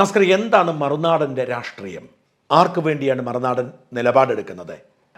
നമസ്കാരം എന്താണ് മറുനാടന്റെ രാഷ്ട്രീയം? ആർക്കു വേണ്ടിയാണ് മറുനാടൻ നിലപാടെടുക്കുന്നത്?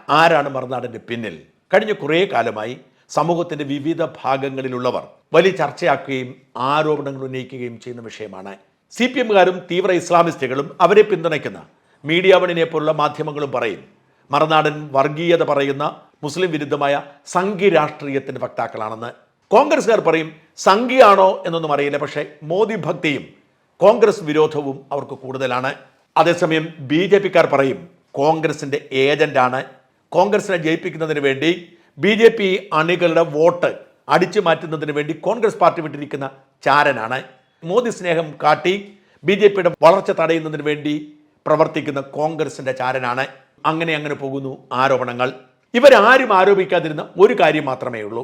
ആരാണ് മറുനാടന്റെ പിന്നിൽ? കഴിഞ്ഞ കുറേ കാലമായി സമൂഹത്തിന്റെ വിവിധ ഭാഗങ്ങളിലുള്ളവർ വലിയ ചർച്ചയാക്കുകയും ആരോപണങ്ങൾ ഉന്നയിക്കുകയും ചെയ്യുന്ന വിഷയമാണ്. സി പി എമ്മുകാരും തീവ്ര ഇസ്ലാമിസ്റ്റുകളും അവരെ പിന്തുണയ്ക്കുന്ന മീഡിയ വണിനെ പോലുള്ള മാധ്യമങ്ങളും പറയും മറുനാടൻ വർഗീയത പറയുന്ന മുസ്ലിം വിരുദ്ധമായ സംഘി രാഷ്ട്രീയത്തിന്റെ വക്താക്കളാണെന്ന്. കോൺഗ്രസ്സുകാർ പറയും സംഘിയാണോ എന്നൊന്നും അറിയില്ല പക്ഷേ മോദി ഭക്തിയും കോൺഗ്രസ് വിരോധവും അവർക്ക് കൂടുതലാണ്. അതേസമയം ബി ജെ പിക്കാർ പറയും കോൺഗ്രസിന്റെ ഏജന്റാണ് കോൺഗ്രസിനെ ജയിപ്പിക്കുന്നതിന് വേണ്ടി ബി ജെ പി അണികളുടെ വോട്ട് അടിച്ചു മാറ്റുന്നതിന് വേണ്ടി കോൺഗ്രസ് പാർട്ടി വിട്ടിരിക്കുന്ന ചാരനാണ്. മോദി സ്നേഹം കാട്ടി ബി ജെ പിയുടെ വളർച്ച തടയുന്നതിന് വേണ്ടി പ്രവർത്തിക്കുന്ന കോൺഗ്രസിന്റെ ചാരനാണ്. അങ്ങനെ അങ്ങനെ പോകുന്നു ആരോപണങ്ങൾ. ഇവരാരും ആരോപിക്കാതിരുന്ന ഒരു കാര്യം മാത്രമേ ഉള്ളൂ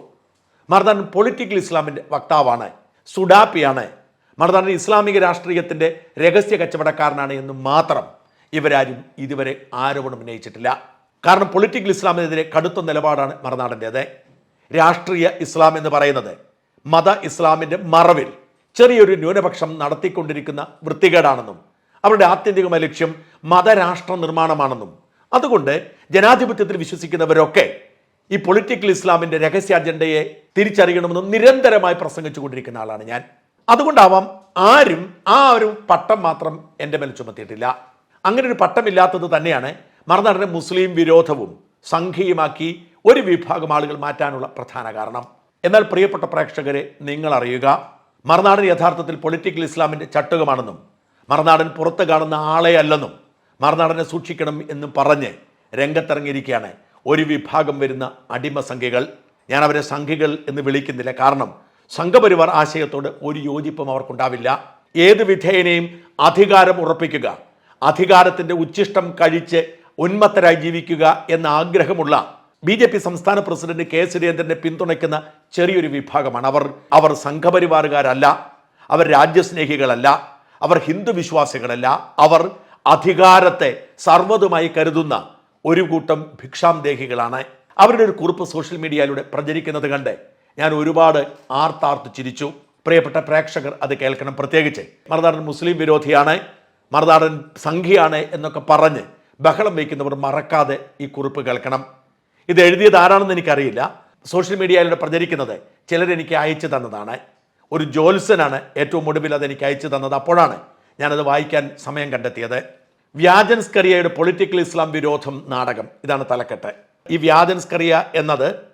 മർദാൻ പൊളിറ്റിക്കൽ ഇസ്ലാമിന്റെ വക്താവാണ്. സുഡാപ്പിയാണ് മർദാൻ ഇസ്ലാമിക രാഷ്ട്രീയത്തിന്റെ രഹസ്യ കച്ചവടക്കാരനാണ് എന്ന് മാത്രം ഇവരാരും ഇതുവരെ ആരോപണം ഉന്നയിച്ചിട്ടില്ല. കാരണം പൊളിറ്റിക്കൽ ഇസ്ലാമിനെതിരെ കടുത്ത നിലപാടാണ് മറുനാടന്റേത് രാഷ്ട്രീയ ഇസ്ലാം എന്ന് പറയുന്നത് മത ഇസ്ലാമിന്റെ മറവിൽ ചെറിയൊരു ന്യൂനപക്ഷം നടത്തിക്കൊണ്ടിരിക്കുന്ന വൃത്തികേടാണെന്നും അവരുടെ ആത്യന്തികമായ ലക്ഷ്യം മതരാഷ്ട്ര നിർമ്മാണമാണെന്നും അതുകൊണ്ട് ജനാധിപത്യത്തിൽ വിശ്വസിക്കുന്നവരൊക്കെ ഈ പൊളിറ്റിക്കൽ ഇസ്ലാമിന്റെ രഹസ്യ അജണ്ടയെ തിരിച്ചറിയണമെന്നും നിരന്തരമായി പ്രസംഗിച്ചു കൊണ്ടിരിക്കുന്ന ആളാണ് ഞാൻ. അതുകൊണ്ടാവാം ആരും ആ ഒരു പട്ടം മാത്രം എന്റെ മേൽ ചുമത്തിയിട്ടില്ല. അങ്ങനെ ഒരു പട്ടമില്ലാത്തത് തന്നെയാണ് മറുനാടിനെ മുസ്ലിം വിരോധവും സംഘീയമാക്കി ഒരു വിഭാഗം ആളുകൾ മാറ്റാനുള്ള പ്രധാന കാരണം. എന്നാൽ പ്രിയപ്പെട്ട പ്രേക്ഷകരെ നിങ്ങൾ അറിയുക മറുനാടൻ യഥാർത്ഥത്തിൽ പൊളിറ്റിക്കൽ ഇസ്ലാമിന്റെ ചട്ടുകമാണെന്നും മറുനാടൻ പുറത്ത് കാണുന്ന ആളെ അല്ലെന്നും മറുനാടനെ സൂക്ഷിക്കണം എന്നും പറഞ്ഞ് രംഗത്തിറങ്ങിയിരിക്കുകയാണ് ഒരു വിഭാഗം വരുന്ന അടിമ സംഖ്യകൾ. ഞാൻ അവരെ സംഖ്യകൾ എന്ന് വിളിക്കുന്നില്ല. കാരണം സംഘപരിവാർ ആശയത്തോട് ഒരു യോജിപ്പും അവർക്കുണ്ടാവില്ല. ഏത് വിധേയനെയും അധികാരം ഉറപ്പിക്കുക അധികാരത്തിന്റെ ഉച്ഛിഷ്ടം കഴിച്ച് ഉന്മത്തരായി ജീവിക്കുക എന്ന ആഗ്രഹമുള്ള ബി ജെ പി സംസ്ഥാന പ്രസിഡന്റ് കെ സുരേന്ദ്രനെ പിന്തുണയ്ക്കുന്ന ചെറിയൊരു വിഭാഗമാണ് അവർ. അവർ സംഘപരിവാറുകാരല്ല അവർ രാജ്യസ്നേഹികളല്ല അവർ ഹിന്ദു വിശ്വാസികളല്ല. അവർ അധികാരത്തെ സർവതുമായി കരുതുന്ന ഒരു കൂട്ടം ഭിക്ഷാംദേഹികളാണ് അവരുടെ ഒരു കുറിപ്പ് സോഷ്യൽ മീഡിയയിലൂടെ പ്രചരിക്കുന്നത് കണ്ട് ഞാൻ ഒരുപാട് ആർത്താർത്ത് ചിരിച്ചു. പ്രിയപ്പെട്ട പ്രേക്ഷകർ അത് കേൾക്കണം. പ്രത്യേകിച്ച് മറുനാടൻ മുസ്ലിം വിരോധിയാണ് മറുനാടൻ സംഘിയാണ് എന്നൊക്കെ പറഞ്ഞ് ബഹളം വയ്ക്കുന്നവർ മറക്കാതെ ഈ കുറിപ്പ് കേൾക്കണം. ഇത് എഴുതിയത് ആരാണെന്ന് എനിക്കറിയില്ല. സോഷ്യൽ മീഡിയയിലൂടെ പ്രചരിക്കുന്നത് ചിലരെനിക്ക് അയച്ചു തന്നതാണ്. ഒരു ജോത്സനാണ് ഏറ്റവും ഒടുവിൽ അത് എനിക്ക് അയച്ചു തന്നത്. അപ്പോഴാണ് ഞാനത് വായിക്കാൻ സമയം കണ്ടെത്തിയത്. വ്യാജൻ സ്കറിയയുടെ പൊളിറ്റിക്കൽ ഇസ്ലാം വിരോധം നാടകം. ഇതാണ് തലക്കെട്ട്. ഈ വ്യാജൻ സ്കറിയ എന്നത്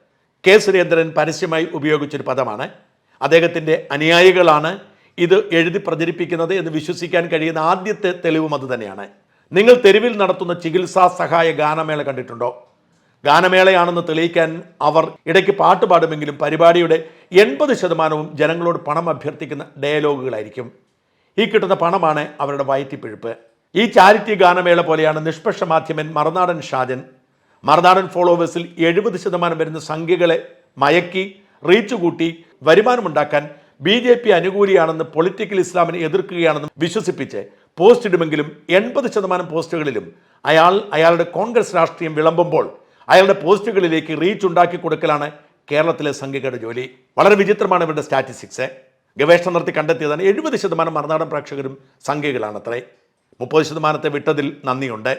കെ സുരേന്ദ്രൻ പരസ്യമായി ഉപയോഗിച്ചൊരു പദമാണ്. അദ്ദേഹത്തിന്റെ അനുയായികളാണ് ഇത് എഴുതി പ്രചരിപ്പിക്കുന്നത് എന്ന് വിശ്വസിക്കാൻ കഴിയുന്ന ആദ്യത്തെ തെളിവും അത് തന്നെയാണ്. നിങ്ങൾ തെരുവിൽ നടത്തുന്ന ചികിത്സാ സഹായ ഗാനമേള കണ്ടിട്ടുണ്ടോ? ഗാനമേളയാണെന്ന് തെളിയിക്കാൻ അവർ ഇടയ്ക്ക് പാട്ട് പാടുമെങ്കിലും പരിപാടിയുടെ എൺപത് ശതമാനവും ജനങ്ങളോട് പണം അഭ്യർത്ഥിക്കുന്ന ഡയലോഗുകളായിരിക്കും. ഈ കിട്ടുന്ന പണമാണ് അവരുടെ വയറ്റിപ്പിഴുപ്പ്. ഈ ചാരിറ്റി ഗാനമേള പോലെയാണ് നിഷ്പക്ഷ മാധ്യമൻ മറുനാടൻ ഷാജൻ മറുനാടൻ ഫോളോവേഴ്സിൽ എഴുപത് ശതമാനം വരുന്ന സംഖ്യകളെ മയക്കി റീച്ച് കൂട്ടി വരുമാനമുണ്ടാക്കാൻ ബി ജെ പി അനുകൂലിയാണെന്ന് പൊളിറ്റിക്കൽ ഇസ്ലാമിനെ എതിർക്കുകയാണെന്ന് വിശ്വസിപ്പിച്ച് പോസ്റ്റ് ഇടുമെങ്കിലും എൺപത് ശതമാനം പോസ്റ്റുകളിലും അയാൾ അയാളുടെ കോൺഗ്രസ് രാഷ്ട്രീയം വിളമ്പുമ്പോൾ അയാളുടെ പോസ്റ്റുകളിലേക്ക് റീച്ച് ഉണ്ടാക്കി കൊടുക്കലാണ് കേരളത്തിലെ സംഖ്യകളുടെ ജോലി. വളരെ വിചിത്രമാണ് ഇവരുടെ സ്റ്റാറ്റിസ്റ്റിക്സ് ഗവേഷണം നടത്തി കണ്ടെത്തിയതാണ് എഴുപത് ശതമാനം മറുനാടൻ പ്രേക്ഷകരും സംഖ്യകളാണ് അത്രേ മുപ്പത് ശതമാനത്തെ വിട്ടതിൽ നന്ദിയുണ്ട്.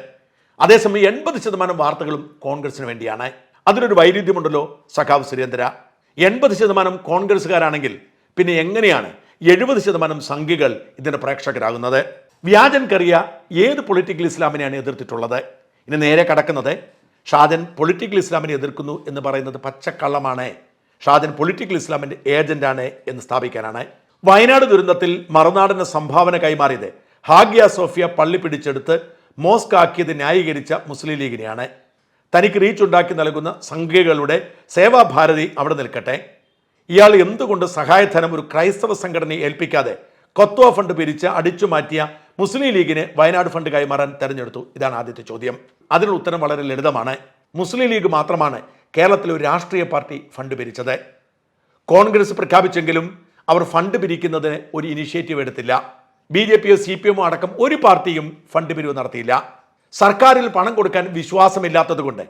അതേസമയം എൺപത് ശതമാനം വാർത്തകളും കോൺഗ്രസിന് വേണ്ടിയാണ്. അതിനൊരു വൈരുദ്ധ്യമുണ്ടല്ലോ സഖാവ് സുരേന്ദ്ര. എൺപത് ശതമാനം കോൺഗ്രസ്സുകാരാണെങ്കിൽ പിന്നെ എങ്ങനെയാണ് എഴുപത് ശതമാനം സംഖ്യകൾ ഇതിന്റെ പ്രേക്ഷകരാകുന്നത്? വ്യാജൻ കറിയ ഏത് പൊളിറ്റിക്കൽ ഇസ്ലാമിനെയാണ് എതിർത്തിട്ടുള്ളത്? ഇനി നേരെ കടക്കുന്നത് ഷാജൻ പൊളിറ്റിക്കൽ ഇസ്ലാമിനെ എതിർക്കുന്നു എന്ന് പറയുന്നത് പച്ചക്കള്ളമാണ്. ഷാജൻ പൊളിറ്റിക്കൽ ഇസ്ലാമിന്റെ ഏജന്റാണ് എന്ന് സ്ഥാപിക്കാനാണ്. വയനാട് ദുരന്തത്തിൽ മറുനാടിന് സംഭാവന കൈമാറിയത്. ഹാഗ്യ സോഫിയ പള്ളി പിടിച്ചെടുത്ത് മോസ്ക് ആക്കിയത് ന്യായീകരിച്ച മുസ്ലിം ലീഗിനെയാണ്. തനിക്ക് റീച്ച് ഉണ്ടാക്കി നൽകുന്ന സംഘികളുടെ സേവാഭാരതി അവിടെ നിൽക്കട്ടെ. ഇയാൾ എന്തുകൊണ്ട് സഹായധനം ഒരു ക്രൈസ്തവ സംഘടനയെ ഏൽപ്പിക്കാതെ കൊത്വ ഫണ്ട് പിരിച്ച് അടിച്ചു മാറ്റിയ മുസ്ലിം ലീഗിന് വയനാട് ഫണ്ട് കൈമാറാൻ തെരഞ്ഞെടുത്തു? ഇതാണ് ആദ്യത്തെ ചോദ്യം. അതിനുള്ള ഉത്തരം വളരെ ലളിതമാണ്. മുസ്ലിം ലീഗ് മാത്രമാണ് കേരളത്തിലെ ഒരു രാഷ്ട്രീയ പാർട്ടി ഫണ്ട് പിരിച്ചത്. കോൺഗ്രസ് പ്രഖ്യാപിച്ചെങ്കിലും അവർ ഫണ്ട് പിരിക്കുന്നതിന് ഒരു ഇനിഷ്യേറ്റീവ് എടുത്തില്ല. ബി ജെ പിയോ സി പി എമ്മോ അടക്കം ഒരു പാർട്ടിയും ഫണ്ട് പിരിവ് നടത്തിയില്ല. സർക്കാരിൽ പണം കൊടുക്കാൻ വിശ്വാസമില്ലാത്തതുകൊണ്ട്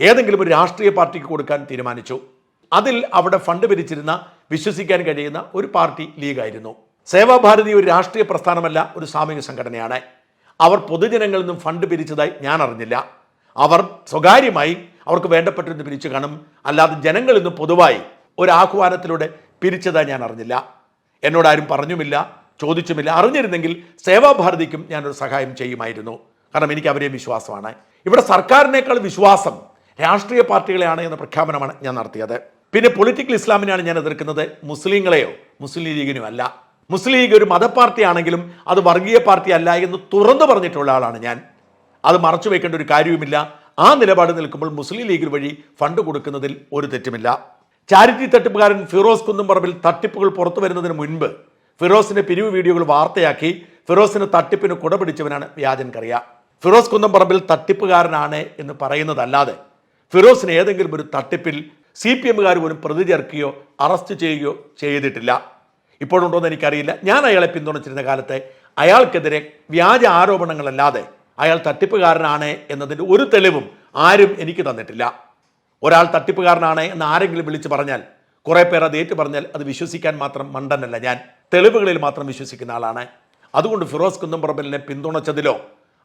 ഏതെങ്കിലും ഒരു രാഷ്ട്രീയ പാർട്ടിക്ക് കൊടുക്കാൻ തീരുമാനിച്ചു. അതിൽ അവിടെ ഫണ്ട് പിരിച്ചിരുന്ന വിശ്വസിക്കാൻ കഴിയുന്ന ഒരു പാർട്ടി ലീഗായിരുന്നു. സേവാഭാരതി ഒരു രാഷ്ട്രീയ പ്രസ്ഥാനമല്ല ഒരു സാമൂഹിക സംഘടനയാണ്. അവർ പൊതുജനങ്ങളിൽ നിന്നും ഫണ്ട് പിരിച്ചതായി ഞാൻ അറിഞ്ഞില്ല. അവർ സ്വകാര്യമായി അവർക്ക് വേണ്ടപ്പെട്ടിരുന്ന് പിരിച്ചു കാണും. അല്ലാതെ ജനങ്ങളിൽ നിന്നും പൊതുവായി ഒരു ആഹ്വാനത്തിലൂടെ പിരിച്ചതായി ഞാൻ അറിഞ്ഞില്ല. എന്നോട് ആരും പറഞ്ഞുമില്ല. ചോദിച്ചുമില്ല. അറിഞ്ഞിരുന്നെങ്കിൽ സേവാഭാരതിക്കും ഞാനൊരു സഹായം ചെയ്യുമായിരുന്നു. കാരണം എനിക്ക് അവരെ വിശ്വാസമാണ്. ഇവിടെ സർക്കാരിനേക്കാൾ വിശ്വാസം രാഷ്ട്രീയ പാർട്ടികളെയാണ് എന്ന പ്രഖ്യാപനമാണ് ഞാൻ നടത്തിയത്. പിന്നെ പൊളിറ്റിക്കൽ ഇസ്ലാമിനെയാണ് ഞാൻ എതിർക്കുന്നത്. മുസ്ലിങ്ങളെയോ മുസ്ലിം ലീഗിനും അല്ല. മുസ്ലിം ലീഗ് ഒരു മതപാർട്ടിയാണെങ്കിലും അത് വർഗീയ പാർട്ടി അല്ല എന്ന് തുറന്നു പറഞ്ഞിട്ടുള്ള ആളാണ് ഞാൻ. അത് മറച്ചു വെക്കേണ്ട ഒരു കാര്യവുമില്ല. ആ നിലപാട് നിൽക്കുമ്പോൾ മുസ്ലിം ലീഗ് വഴി ഫണ്ട് കൊടുക്കുന്നതിൽ ഒരു തെറ്റുമില്ല. ചാരിറ്റി തട്ടിപ്പുകാരൻ ഫിറോസ് കുന്നുംപറമ്പിൽ തട്ടിപ്പുകൾ പുറത്തു വരുന്നതിന് മുൻപ് ഫിറോസിന്റെ പിരിവ് വീഡിയോകൾ വാർത്തയാക്കി ഫിറോസിന് തട്ടിപ്പിന് കുട പിടിച്ചവനാണ് വ്യാജൻ കറിയ. ഫിറോസ് കുന്നംപറമ്പിൽ തട്ടിപ്പുകാരനാണ് എന്ന് പറയുന്നതല്ലാതെ ഫിറോസിന് ഏതെങ്കിലും ഒരു തട്ടിപ്പിൽ സി പി എമ്മുകാർ പോലും പ്രതി ചേർക്കുകയോ അറസ്റ്റ് ചെയ്യുകയോ ചെയ്തിട്ടില്ല. ഇപ്പോഴുണ്ടോയെന്ന് എനിക്കറിയില്ല. ഞാൻ അയാളെ പിന്തുണച്ചിരുന്ന കാലത്തെ അയാൾക്കെതിരെ വ്യാജ ആരോപണങ്ങളല്ലാതെ അയാൾ തട്ടിപ്പുകാരനാണ് എന്നതിന്റെ ഒരു തെളിവും ആരും എനിക്ക് തന്നിട്ടില്ല. ഒരാൾ തട്ടിപ്പുകാരനാണ് എന്ന് ആരെങ്കിലും വിളിച്ച് പറഞ്ഞാൽ കുറേ പേർ അത് ഏറ്റു പറഞ്ഞാൽ അത് വിശ്വസിക്കാൻ മാത്രം മണ്ടനല്ല ഞാൻ. തെളിവുകളിൽ മാത്രം വിശ്വസിക്കുന്ന ആളാണ്. അതുകൊണ്ട് ഫിറോസ് കുന്നംപറമ്പലിനെ പിന്തുണച്ചതിലോ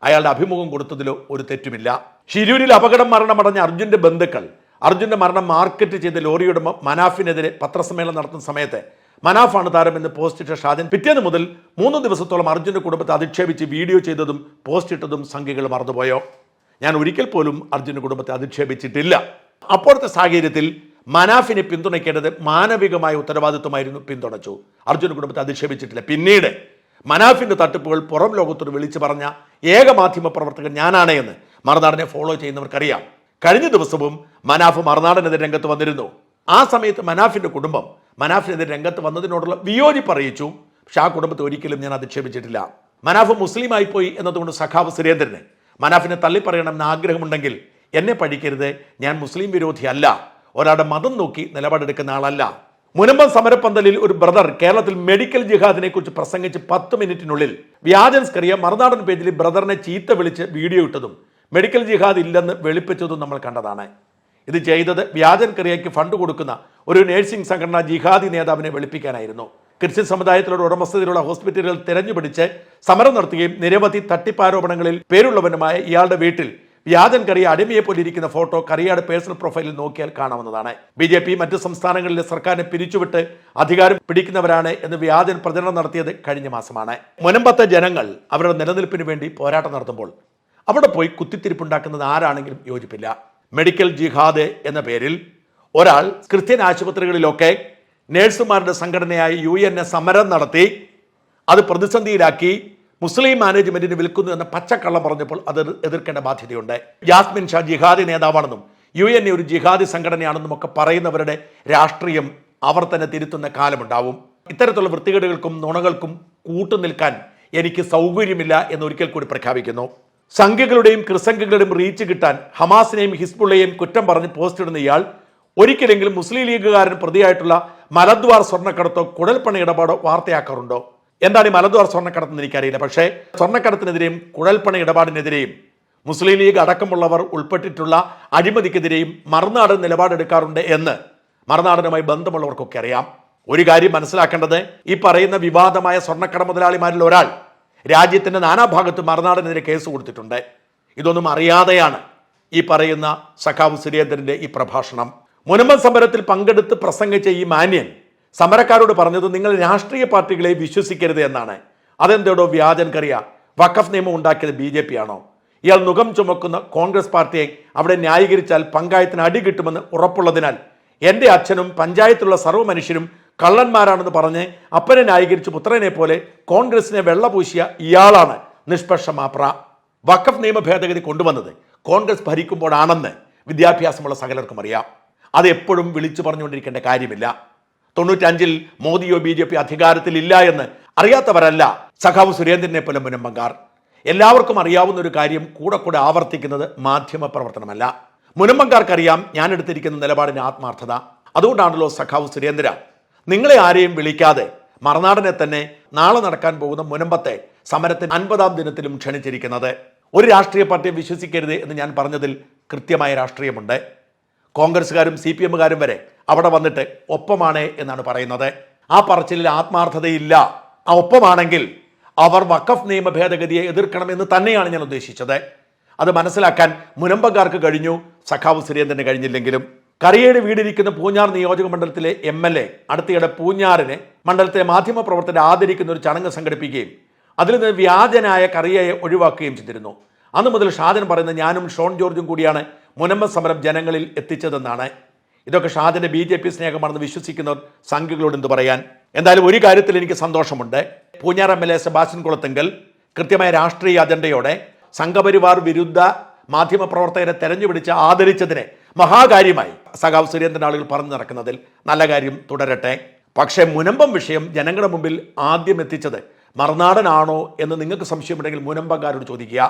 അയാളുടെ അഭിമുഖം കൊടുത്തതിലോ ഒരു തെറ്റുമില്ല. ഷിരൂരിൽ അപകടം മരണമടഞ്ഞ അർജുന്റെ ബന്ധുക്കൾ അർജുന്റെ മരണം മാർക്കറ്റ് ചെയ്ത ലോറിയുടെ മനാഫിനെതിരെ പത്രസമ്മേളനം നടത്തുന്ന സമയത്ത് മനാഫാണ് താരമെന്ന് പോസ്റ്റ് ഇട്ട ഷാജൻ പിറ്റേന്ന് മുതൽ മൂന്ന് ദിവസത്തോളം അർജുന്റെ കുടുംബത്തെ അധിക്ഷേപിച്ച് വീഡിയോ ചെയ്തതും പോസ്റ്റ് ഇട്ടതും സംഖ്യകൾ മറന്നുപോയോ? ഞാൻ ഒരിക്കൽ പോലും അർജുന കുടുംബത്തെ അധിക്ഷേപിച്ചിട്ടില്ല. അപ്പോഴത്തെ സാഹചര്യത്തിൽ മനാഫിനെ പിന്തുണയ്ക്കേണ്ടത് മാനവികമായ ഉത്തരവാദിത്വമായിരുന്നു പിന്തുണച്ചു. അർജുന കുടുംബത്തെ അധിക്ഷേപിച്ചിട്ടില്ല. പിന്നീട് മനാഫിന്റെ തട്ടിപ്പുകൾ പുറം ലോകത്തോട് വിളിച്ചു പറഞ്ഞ ഏക മാധ്യമ പ്രവർത്തകൻ ഞാനാണ് എന്ന് മറുനാടനെ ഫോളോ ചെയ്യുന്നവർക്കറിയാം. കഴിഞ്ഞ ദിവസവും മനാഫ് മറുനാടനെതിരെ രംഗത്ത് വന്നിരുന്നു. ആ സമയത്ത് മനാഫിന്റെ കുടുംബം മനാഫിനെതിരെ രംഗത്ത് വന്നതിനോടുള്ള വിയോജിപ്പ് അറിയിച്ചു പക്ഷെ ആ കുടുംബത്തെ ഒരിക്കലും ഞാൻ അധിക്ഷേപിച്ചിട്ടില്ല. മനാഫ് മുസ്ലിമായി പോയി എന്നതുകൊണ്ട് സഖാവ് സുരേന്ദ്രന്. മനാഫിനെ തള്ളിപ്പറയണമെന്ന് ആഗ്രഹമുണ്ടെങ്കിൽ എന്നെ പഠിക്കരുത്. ഞാൻ മുസ്ലിം വിരോധിയല്ല ഒരാളുടെ മതം നോക്കി നിലപാടെടുക്കുന്ന ആളല്ല. മുനമ്പം സമരപ്പന്തലിൽ ഒരു ബ്രദർ കേരളത്തിൽ മെഡിക്കൽ ജിഹാദിനെ കുറിച്ച് പ്രസംഗിച്ച് പത്ത് മിനിറ്റിനുള്ളിൽ വ്യാജൻസ് കറിയ മറുനാടൻ പേജിൽ ബ്രദറിനെ ചീത്ത വിളിച്ച് വീഡിയോ ഇട്ടതും മെഡിക്കൽ ജിഹാദ് ഇല്ലെന്ന് വെളിപ്പിച്ചതും നമ്മൾ കണ്ടതാണ്. ഇത് ചെയ്തത് വ്യാജൻ കറിയയ്ക്ക് ഫണ്ട് കൊടുക്കുന്ന ഒരു നഴ്സിംഗ് സംഘടന ജിഹാദി നേതാവിനെ വെളുപ്പിക്കാനായിരുന്നു. ക്രിസ്ത്യൻ സമുദായത്തിലുള്ള ഉടമസ്ഥതയിലുള്ള ഹോസ്പിറ്റലുകൾ തിരഞ്ഞുപിടിച്ച് സമരം നടത്തുകയും നിരവധി തട്ടിപ്പാരോപണങ്ങളിൽ പേരുള്ളവനുമായ ഇയാളുടെ വീട്ടിൽ വ്യാജൻ കറിയ അടിമയെ പോലെ ഇരിക്കുന്ന ഫോട്ടോ കറിയാട് പേഴ്സണൽ പ്രൊഫൈലിൽ നോക്കിയാൽ കാണാവുന്നതാണ്. ബി ജെ പി മറ്റ് സംസ്ഥാനങ്ങളിലെ സർക്കാരിനെ പിരിച്ചുവിട്ട് അധികാരം പിടിക്കുന്നവരാണ് എന്ന് വ്യാജൻ പ്രചരണം നടത്തിയത് കഴിഞ്ഞ മാസമാണ്. മുനമ്പത്തെ ജനങ്ങൾ അവരുടെ നിലനിൽപ്പിന് വേണ്ടി പോരാട്ടം നടത്തുമ്പോൾ അവിടെ പോയി കുത്തിത്തിരിപ്പുണ്ടാക്കുന്നത് ആരാണെങ്കിലും യോജിപ്പില്ല. മെഡിക്കൽ ജിഹാദ് എന്ന പേരിൽ ഒരാൾ ക്രിസ്ത്യൻ ആശുപത്രികളിലൊക്കെ നേഴ്സുമാരുടെ സംഘടനയായ യു എൻ എ സമരം നടത്തി അത് പ്രതിസന്ധിയിലാക്കി മുസ്ലിം മാനേജ്മെന്റിന് വിൽക്കുന്നു എന്ന പച്ചക്കള്ളം പറഞ്ഞപ്പോൾ അത് എതിർക്കേണ്ട ബാധ്യതയുണ്ട്. ജാസ്മിൻ ഷാ ജിഹാദി നേതാവാണെന്നും യു എൻ എ ഒരു ജിഹാദി സംഘടനയാണെന്നും ഒക്കെ പറയുന്നവരുടെ രാഷ്ട്രീയം അവർ തന്നെ തിരുത്തുന്ന കാലമുണ്ടാവും. ഇത്തരത്തിലുള്ള വൃത്തികേടുകൾക്കും നുണകൾക്കും കൂട്ടുനിൽക്കാൻ എനിക്ക് സൗകര്യമില്ല എന്ന് ഒരിക്കൽ കൂടി പ്രഖ്യാപിക്കുന്നു. സംഘികളുടെയും ക്രിസംഘികളുടെയും റീച്ച് കിട്ടാൻ ഹമാസിനെയും ഹിസ്ബുള്ളയെയും കുറ്റം പറഞ്ഞ് പോസ്റ്റ് ഇടുന്ന ഇയാൾ ഒരിക്കലെങ്കിലും മുസ്ലിം ലീഗുകാരൻ പ്രതിയായിട്ടുള്ള മലദ്വാർ സ്വർണക്കടത്തോ കുടൽപ്പണി ഇടപാടോ വാർത്തയാക്കാറുണ്ടോ? എന്താണ് ഈ മലദ്വാർ സ്വർണക്കടത്തെന്ന് എനിക്കറിയില്ല. പക്ഷേ സ്വർണക്കടത്തിനെതിരെയും കുഴൽപ്പണ ഇടപാടിനെതിരെയും മുസ്ലിം ലീഗ് അടക്കമുള്ളവർ ഉൾപ്പെട്ടിട്ടുള്ള അഴിമതിക്കെതിരെയും മറുനാടൻ നിലപാടെടുക്കാറുണ്ട് എന്ന് മറുനാടനുമായി ബന്ധമുള്ളവർക്കൊക്കെ അറിയാം. ഒരു കാര്യം മനസ്സിലാക്കേണ്ടത് ഈ പറയുന്ന വിവാദമായ സ്വർണക്കട മുതലാളിമാരിൽ ഒരാൾ രാജ്യത്തിന്റെ നാനാഭാഗത്ത് മറുനാടനെതിരെ കേസ് കൊടുത്തിട്ടുണ്ട്. ഇതൊന്നും അറിയാതെയാണ് ഈ പറയുന്ന സഖാവ് സുരേന്ദ്രന്റെ ഈ പ്രഭാഷണം. മുനമ്പം സമരത്തിൽ പങ്കെടുത്ത് പ്രസംഗിച്ച ഈ മാന്യൻ സമരക്കാരോട് പറഞ്ഞത് നിങ്ങൾ രാഷ്ട്രീയ പാർട്ടികളെ വിശ്വസിക്കരുത് എന്നാണ്. അതെന്തോടോ വ്യാജൻ കറിയ. വഖഫ് നിയമം ഉണ്ടാക്കിയത് ബി ജെ പി ആണോ ഇയാൾ മുഖം ചുമക്കുന്ന കോൺഗ്രസ് പാർട്ടിയെ അവിടെ ന്യായീകരിച്ചാൽ പങ്കായത്തിന് അടി കിട്ടുമെന്ന് ഉറപ്പുള്ളതിനാൽ എന്റെ അച്ഛനും പഞ്ചായത്തിലുള്ള സർവ മനുഷ്യരും കള്ളന്മാരാണെന്ന് പറഞ്ഞ് അപ്പനെ ന്യായീകരിച്ച് പുത്രനെ പോലെ കോൺഗ്രസിനെ വെള്ളപൂശിയ ഇയാളാണ് നിഷ്പക്ഷ മാപ്ര. വഖഫ് നിയമ ഭേദഗതി കൊണ്ടുവന്നത് കോൺഗ്രസ് ഭരിക്കുമ്പോഴാണെന്ന് വിദ്യാഭ്യാസമുള്ള സകലർക്കും അറിയാം. അത് എപ്പോഴും വിളിച്ചു പറഞ്ഞുകൊണ്ടിരിക്കേണ്ട കാര്യമില്ല. തൊണ്ണൂറ്റഞ്ചിൽ മോദിയോ ബി ജെ പി അധികാരത്തിലില്ല എന്ന് അറിയാത്തവരല്ല സഖാവ് സുരേന്ദ്രനെ പോലെ മുനമ്പങ്കാർ എല്ലാവർക്കും അറിയാവുന്ന ഒരു കാര്യം കൂടെ കൂടെ ആവർത്തിക്കുന്നത് മാധ്യമ പ്രവർത്തനമല്ല. മുനമ്പങ്കാർക്കറിയാം ഞാൻ എടുത്തിരിക്കുന്ന നിലപാടിന് ആത്മാർത്ഥത. അതുകൊണ്ടാണല്ലോ സഖാവ് സുരേന്ദ്ര നിങ്ങളെ ആരെയും വിളിക്കാതെ മറുനാടനെ തന്നെ നാളെ നടക്കാൻ പോകുന്ന മുനമ്പത്തെ സമരത്തിന് അൻപതാം ദിനത്തിലും ക്ഷണിച്ചിരിക്കുന്നത്. ഒരു രാഷ്ട്രീയ പാർട്ടിയെ വിശ്വസിക്കരുത് എന്ന് ഞാൻ പറഞ്ഞതിൽ കൃത്യമായ രാഷ്ട്രീയമുണ്ട്. കോൺഗ്രസ്സുകാരും സി പി എമ്മുകാരും വരെ അവിടെ വന്നിട്ട് ഒപ്പമാണ് എന്നാണ് പറയുന്നത്. ആ പറച്ചിലിൽ ആത്മാർത്ഥതയില്ല. ആ ഒപ്പമാണെങ്കിൽ അവർ വഖഫ് നിയമ ഭേദഗതിയെ എതിർക്കണമെന്ന് തന്നെയാണ് ഞാൻ ഉദ്ദേശിച്ചത്. അത് മനസ്സിലാക്കാൻ മുനമ്പക്കാർക്ക് കഴിഞ്ഞു. സഖാവ് സുരേന്ദ്രന് കഴിഞ്ഞില്ലെങ്കിലും. കറിയേട് വീടിരിക്കുന്ന പൂഞ്ഞാർ നിയോജക മണ്ഡലത്തിലെ എം എൽ എ അടുത്തിടെ പൂഞ്ഞാറിനെ മണ്ഡലത്തെ മാധ്യമ പ്രവർത്തകരെ ആദരിക്കുന്ന ഒരു ചടങ്ങ് സംഘടിപ്പിക്കുകയും അതിൽ നിന്ന് വ്യാജനായ കറിയയെ ഒഴിവാക്കുകയും ചെയ്തിരുന്നു. അന്ന് മുതൽ ഷാജൻ പറയുന്നത് ഞാനും ഷോൺ ജോർജും കൂടിയാണ് മുനമ്പ സമരം ജനങ്ങളിൽ എത്തിച്ചതെന്നാണ്. ഇതൊക്കെ ഷാദിന്റെ ബി ജെ പി സ്നേഹമാണെന്ന് വിശ്വസിക്കുന്നവർ സംഘികളോട് എന്ത് പറയാൻ? എന്തായാലും ഒരു കാര്യത്തിൽ എനിക്ക് സന്തോഷമുണ്ട്. Poonjar M L A Sebastian കുളത്തെങ്കിൽ കൃത്യമായ രാഷ്ട്രീയ അജണ്ടയോടെ സംഘപരിവാർ വിരുദ്ധ മാധ്യമപ്രവർത്തകരെ തെരഞ്ഞുപിടിച്ച് ആദരിച്ചതിനെ മഹാകാര്യമായി സഖാവ് സുരേന്ദ്രൻ ആളുകൾ പറഞ്ഞു നടക്കുന്നതിൽ നല്ല കാര്യം തുടരട്ടെ. പക്ഷേ മുനമ്പം വിഷയം ജനങ്ങളുടെ മുമ്പിൽ ആദ്യം എത്തിച്ചത് മറുനാടനാണോ എന്ന് നിങ്ങൾക്ക് സംശയമുണ്ടെങ്കിൽ മുനമ്പക്കാരോട് ചോദിക്കുക.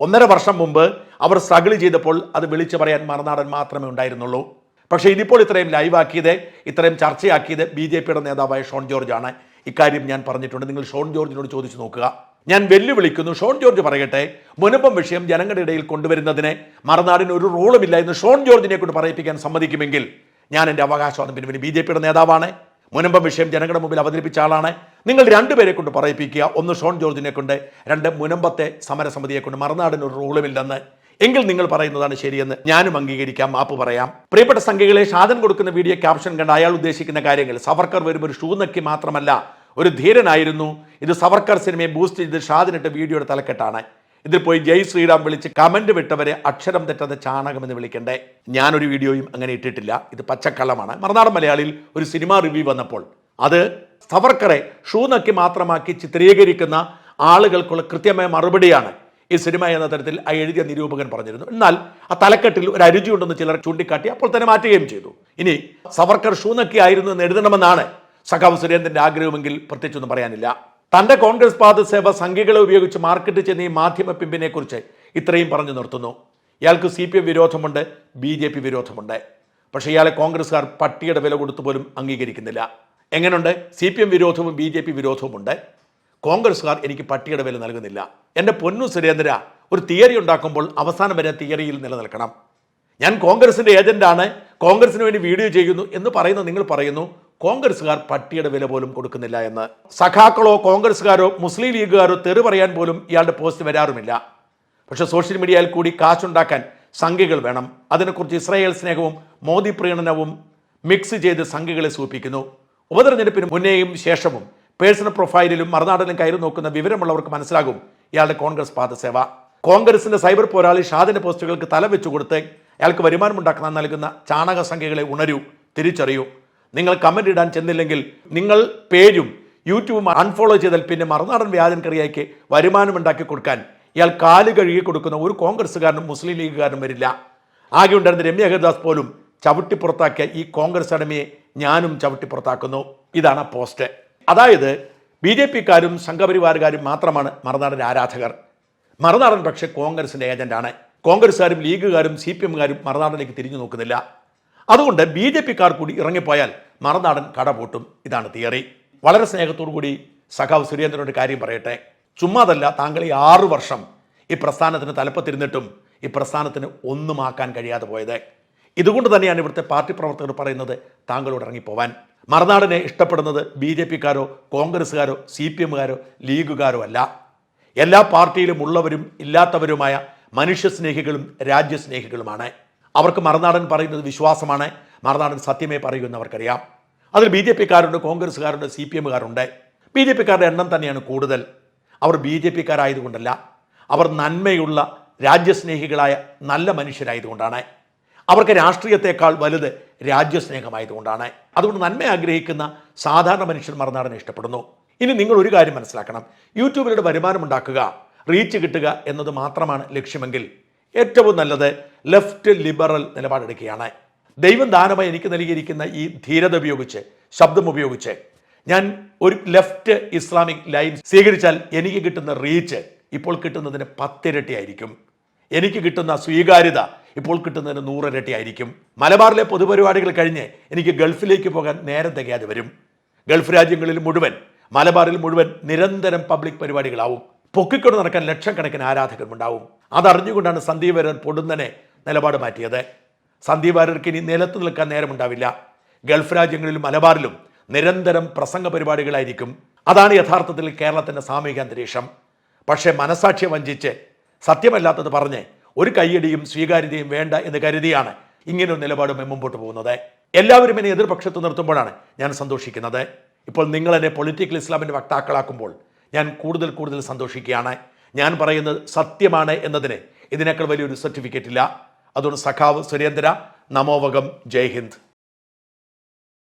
ഒന്നര വർഷം മുമ്പ് അവർ സ്ട്രഗിൾ ചെയ്തപ്പോൾ അത് വിളിച്ചു പറയാൻ മറുനാടൻ മാത്രമേ ഉണ്ടായിരുന്നുള്ളൂ. പക്ഷേ ഇതിപ്പോൾ ഇത്രയും ലൈവാക്കിയത് ഇത്രയും ചർച്ചയാക്കിയത് ബി ജെ പിയുടെ നേതാവായ ഷോൺ ജോർജ് ആണ് ഇക്കാര്യം ഞാൻ പറഞ്ഞിട്ടുണ്ട്. നിങ്ങൾ ഷോൺ ജോർജിനോട് ചോദിച്ചു നോക്കുക. ഞാൻ വെല്ലുവിളിക്കുന്നു. ഷോൺ ജോർജ് പറയട്ടെ മുനപ്പം വിഷയം ജനങ്ങളുടെ ഇടയിൽ കൊണ്ടുവരുന്നതിന് മറുനാടിന് ഒരു റോളുമില്ല എന്ന് ഷോൺ ജോർജിനെ കൊണ്ട് പറയിപ്പിക്കാൻ സമ്മതിക്കുമെങ്കിൽ ഞാൻ എന്റെ അവകാശവാദം പിന്നെ ബി ജെ പിയുടെ നേതാവാണ്. മുനമ്പം വിഷയം ജനങ്ങളുടെ മുമ്പിൽ അവതരിപ്പിച്ച ആളാണ്. നിങ്ങൾ രണ്ടുപേരെ കൊണ്ട് പറയിപ്പിക്കുക. ഒന്ന് ഷോൺ ജോർജിനെ കൊണ്ട് രണ്ട് മുനമ്പത്തെ സമരസമിതിയെ കൊണ്ട് മറുനാടിന് ഒരു റോളുമില്ലെന്ന് എങ്കിൽ നിങ്ങൾ പറയുന്നതാണ് ശരിയെന്ന് ഞാനും അംഗീകരിക്കാം മാപ്പ് പറയാം. പ്രിയപ്പെട്ട സംഖ്യകളെ ഷാദൻ കൊടുക്കുന്ന വീഡിയോ ക്യാപ്ഷൻ കണ്ട് അയാൾ ഉദ്ദേശിക്കുന്ന കാര്യങ്ങൾ. സവർക്കർ വരുമ്പോൾ ഒരു ഷൂ നക്കി മാത്രമല്ല ഒരു ധീരനായിരുന്നു. ഇത് സവർക്കർ സിനിമയെ ബൂസ്റ്റ് ചെയ്ത് ഷാദിനിട്ട വീഡിയോയുടെ തലക്കെട്ടാണ്. ഇതിൽ പോയി ജയ് ശ്രീറാം വിളിച്ച് കമന്റ് വിട്ടവരെ അക്ഷരം തെറ്റാതെ ചാണകം എന്ന് വിളിക്കണ്ടേ? ഞാനൊരു വീഡിയോയും അങ്ങനെ ഇട്ടിട്ടില്ല. ഇത് പച്ചക്കള്ളമാണ്. മറുനാടൻ മലയാളിയിൽ ഒരു സിനിമ റിവ്യൂ വന്നപ്പോൾ അത് സവർക്കറെ ഷൂ നക്കി മാത്രമാക്കി ചിത്രീകരിക്കുന്ന ആളുകൾക്കുള്ള കൃത്യമായ മറുപടിയാണ്. ഈ സിനിമ എന്ന തരത്തിൽ ആ എഴുതിയ നിരൂപകൻ പറഞ്ഞിരുന്നു. എന്നാൽ ആ തലക്കെട്ടിൽ ഒരു അരുചിയുണ്ടെന്ന് ചിലർ ചൂണ്ടിക്കാട്ടി അപ്പോൾ തന്നെ മാറ്റുകയും ചെയ്തു. ഇനി സവർക്കർ ഷൂനൊക്കെ ആയിരുന്നു എന്ന് എഴുതണമെന്നാണ് സഖാവ് സുരേന്ദ്രന്റെ ആഗ്രഹമെങ്കിൽ പ്രത്യേകിച്ചൊന്നും പറയാനില്ല. തന്റെ കോൺഗ്രസ് പാദസേവ സംഖ്യകളെ ഉപയോഗിച്ച് മാർക്കറ്റ് ചെയ്യുന്ന ഈ മാധ്യമ പിമ്പിനെ കുറിച്ച് ഇത്രയും പറഞ്ഞു നിർത്തുന്നു. ഇയാൾക്ക് സി പി എം വിരോധമുണ്ട് ബി ജെ പി വിരോധമുണ്ട്. പക്ഷേ ഇയാളെ കോൺഗ്രസ്സുകാർ പട്ടിയുടെ വില കൊടുത്തു പോലും അംഗീകരിക്കുന്നില്ല. എങ്ങനെയുണ്ട് സി പി എം വിരോധവും ബി ജെ പി വിരോധവുമുണ്ട്. കോൺഗ്രസ്സുകാർ എനിക്ക് പട്ടിയുടെ വില നൽകുന്നില്ല. എന്റെ പൊന്നു സുരേന്ദ്ര ഒരു തിയറി ഉണ്ടാക്കുമ്പോൾ അവസാനം വരെ തിയറിയിൽ നിലനിൽക്കണം. ഞാൻ കോൺഗ്രസിന്റെ ഏജന്റാണ് കോൺഗ്രസിന് വേണ്ടി വീഡിയോ ചെയ്യുന്നു എന്ന് പറയുന്ന നിങ്ങൾ പറയുന്നു കോൺഗ്രസ്സുകാർ പട്ടിയുടെ വില പോലും കൊടുക്കുന്നില്ല എന്ന്. സഖാക്കളോ കോൺഗ്രസ്സുകാരോ മുസ്ലിം ലീഗുകാരോ തെറി പറയാൻ പോലും ഇയാളുടെ പോസ്റ്റ് വരാറുമില്ല. പക്ഷെ സോഷ്യൽ മീഡിയയിൽ കൂടി കാശുണ്ടാക്കാൻ സംഖ്യകൾ വേണം. അതിനെക്കുറിച്ച് ഇസ്രായേൽ സ്നേഹവും മോദി പ്രീണനവും മിക്സ് ചെയ്ത് സംഖ്യകളെ സൂചിപ്പിക്കുന്നു. ഉപതെരഞ്ഞെടുപ്പിന് മുന്നേയും ശേഷവും പേഴ്സണൽ പ്രൊഫൈലിലും മറുനാടിലും കയറി നോക്കുന്ന വിവരമുള്ളവർക്ക് മനസ്സിലാകും ഇയാളുടെ കോൺഗ്രസ് പാദസേവ. കോൺഗ്രസിന്റെ സൈബർ പോരാളി ഷാദിന്റെ പോസ്റ്റുകൾക്ക് തല വെച്ചു കൊടുത്ത് അയാൾക്ക് വരുമാനമുണ്ടാക്കുന്ന നൽകുന്ന ചാണക സംഖ്യകളെ ഉണരൂ തിരിച്ചറിയൂ. നിങ്ങൾ കമന്റ് ഇടാൻ ചെന്നില്ലെങ്കിൽ നിങ്ങൾ പേരും യൂട്യൂബും അൺഫോളോ ചെയ്താൽ പിന്നെ മറുനാടൻ വ്യാജൻ കറിയായിക്ക് വരുമാനമുണ്ടാക്കി കൊടുക്കാൻ ഇയാൾ കാൽ കഴുകി കൊടുക്കുന്ന ഒരു കോൺഗ്രസ്സുകാരനും മുസ്ലിം ലീഗുകാരനും വരില്ല. ആകെ ഉണ്ടായിരുന്ന രമ്യ ഹരിദാസ് പോലും ചവിട്ടി പുറത്താക്കിയ ഈ കോൺഗ്രസ് അടമയെ ഞാനും ചവിട്ടി പുറത്താക്കുന്നു. ഇതാണ് പോസ്റ്റ്. അതായത് ബി ജെ പിക്കാരും സംഘപരിവാറുകാരും മാത്രമാണ് മറുനാടൻ ആരാധകർ. മറുനാടൻ പക്ഷേ കോൺഗ്രസിന്റെ ഏജന്റാണ് കോൺഗ്രസ്സുകാരും ലീഗുകാരും സി പി എമ്മുകാരും മറുനാടനിലേക്ക് തിരിഞ്ഞു നോക്കുന്നില്ല. അതുകൊണ്ട് ബി ജെ പിക്കാർ കൂടി ഇറങ്ങിപ്പോയാൽ മറുനാടൻ കടപൂട്ടും ഇതാണ് തിയറി. വളരെ സ്നേഹത്തോടു കൂടി സഖാവ് സുരേന്ദ്രനോട് കാര്യം പറയട്ടെ. ചുമ്മാതല്ല താങ്കൾ ഈ ആറു വർഷം ഈ പ്രസ്ഥാനത്തിന് തലപ്പത്തിരുന്നിട്ടും ഈ പ്രസ്ഥാനത്തിന് ഒന്നുമാക്കാൻ കഴിയാതെ പോയത്. ഇതുകൊണ്ട് തന്നെയാണ് ഇവിടുത്തെ പാർട്ടി പ്രവർത്തകർ പറയുന്നത് താങ്കളോട് ഇറങ്ങിപ്പോവാൻ. മറുനാടിനെ ഇഷ്ടപ്പെടുന്നത് ബി ജെ പിക്കാരോ കോൺഗ്രസ്സുകാരോ സി പി എമ്മുകാരോ ലീഗുകാരോ അല്ല. എല്ലാ പാർട്ടിയിലും ഉള്ളവരും ഇല്ലാത്തവരുമായ മനുഷ്യസ്നേഹികളും രാജ്യസ്നേഹികളുമാണ്. അവർക്ക് മറുനാടൻ പറയുന്നത് വിശ്വാസമാണ്. മറുനാടൻ സത്യമേ പറയൂ അവർക്കറിയാം. അതിൽ ബി ജെ പിക്കാരുണ്ട് കോൺഗ്രസ്സുകാരുണ്ട് സി പി എമ്മുകാരുണ്ട്. ബി ജെ പിക്കാരുടെ എണ്ണം തന്നെയാണ് കൂടുതൽ. അവർ ബി ജെ പിക്കാരായതുകൊണ്ടല്ല. അവർ നന്മയുള്ള രാജ്യസ്നേഹികളായ നല്ല മനുഷ്യരായതുകൊണ്ടാണ്. അവർക്ക് രാഷ്ട്രീയത്തെക്കാൾ വലുത് രാജ്യസ്നേഹമായതുകൊണ്ടാണ്. അതുകൊണ്ട് നന്മ ആഗ്രഹിക്കുന്ന സാധാരണ മനുഷ്യർ മറുനാടനെ ഇഷ്ടപ്പെടുന്നു. ഇനി നിങ്ങൾ ഒരു കാര്യം മനസ്സിലാക്കണം. യൂട്യൂബിലൂടെ വരുമാനം ഉണ്ടാക്കുക റീച്ച് കിട്ടുക എന്നത് മാത്രമാണ് ലക്ഷ്യമെങ്കിൽ ഏറ്റവും നല്ലത് ലെഫ്റ്റ് ലിബറൽ നിലപാടെടുക്കുകയാണ്. ദൈവം ദാനമായി എനിക്ക് നൽകിയിരിക്കുന്ന ഈ ധീരത ഉപയോഗിച്ച് ശബ്ദം ഉപയോഗിച്ച് ഞാൻ ഒരു ലെഫ്റ്റ് ഇസ്ലാമിക് ലൈൻ സ്വീകരിച്ചാൽ എനിക്ക് കിട്ടുന്ന റീച്ച് ഇപ്പോൾ കിട്ടുന്നതിന് പത്തിരട്ടി ആയിരിക്കും എനിക്ക് കിട്ടുന്ന സ്വീകാര്യത ഇപ്പോൾ കിട്ടുന്നതിന് നൂറിരട്ടി ആയിരിക്കും മലബാറിലെ പൊതുപരിപാടികൾ കഴിഞ്ഞ് എനിക്ക് ഗൾഫിലേക്ക് പോകാൻ നേരം തികയാതെ വരും. ഗൾഫ് രാജ്യങ്ങളിൽ മുഴുവൻ മലബാറിൽ മുഴുവൻ നിരന്തരം പബ്ലിക് പരിപാടികളാവും. പൊക്കിക്കൊണ്ട് നടക്കാൻ ലക്ഷക്കണക്കിന് ആരാധകരുണ്ടാവും അതറിഞ്ഞുകൊണ്ടാണ് സന്ദീപ് വാര്യർ പൊടുന്നനെ നിലപാട് മാറ്റിയത്. സന്ദീപ് വാര്യർക്ക് ഇനി നിലത്ത് നിൽക്കാൻ നേരമുണ്ടാവില്ല. ഗൾഫ് രാജ്യങ്ങളിലും മലബാറിലും നിരന്തരം പ്രസംഗ പരിപാടികളായിരിക്കും. അതാണ് യഥാർത്ഥത്തിൽ കേരളത്തിന്റെ സാമൂഹിക അന്തരീക്ഷം പക്ഷേ മനസാക്ഷി വഞ്ചിച്ച് സത്യമല്ലാത്തത് പറഞ്ഞ് ഒരു കയ്യടിയും സ്വീകാര്യതയും വേണ്ട എന്ന് കരുതിയാണ് ഇങ്ങനെ ഒരു നിലപാടുമായി മുമ്പോട്ട് പോകുന്നത്. എല്ലാവരും എന്നെ എതിർപക്ഷത്ത് നിർത്തുമ്പോഴാണ് ഞാൻ സന്തോഷിക്കുന്നത്. ഇപ്പോൾ നിങ്ങൾ എന്നെ പൊളിറ്റിക്കൽ ഇസ്ലാമിന്റെ വക്താക്കളാക്കുമ്പോൾ ഞാൻ കൂടുതൽ കൂടുതൽ സന്തോഷിക്കുകയാണ്. ഞാൻ പറയുന്നത് സത്യമാണ് എന്നതിന് ഇതിനേക്കാൾ വലിയൊരു സർട്ടിഫിക്കറ്റ് ഇല്ല. അതുകൊണ്ട് സഖാവ് സുരേന്ദ്ര നമോവകം ജയ് ഹിന്ദ്.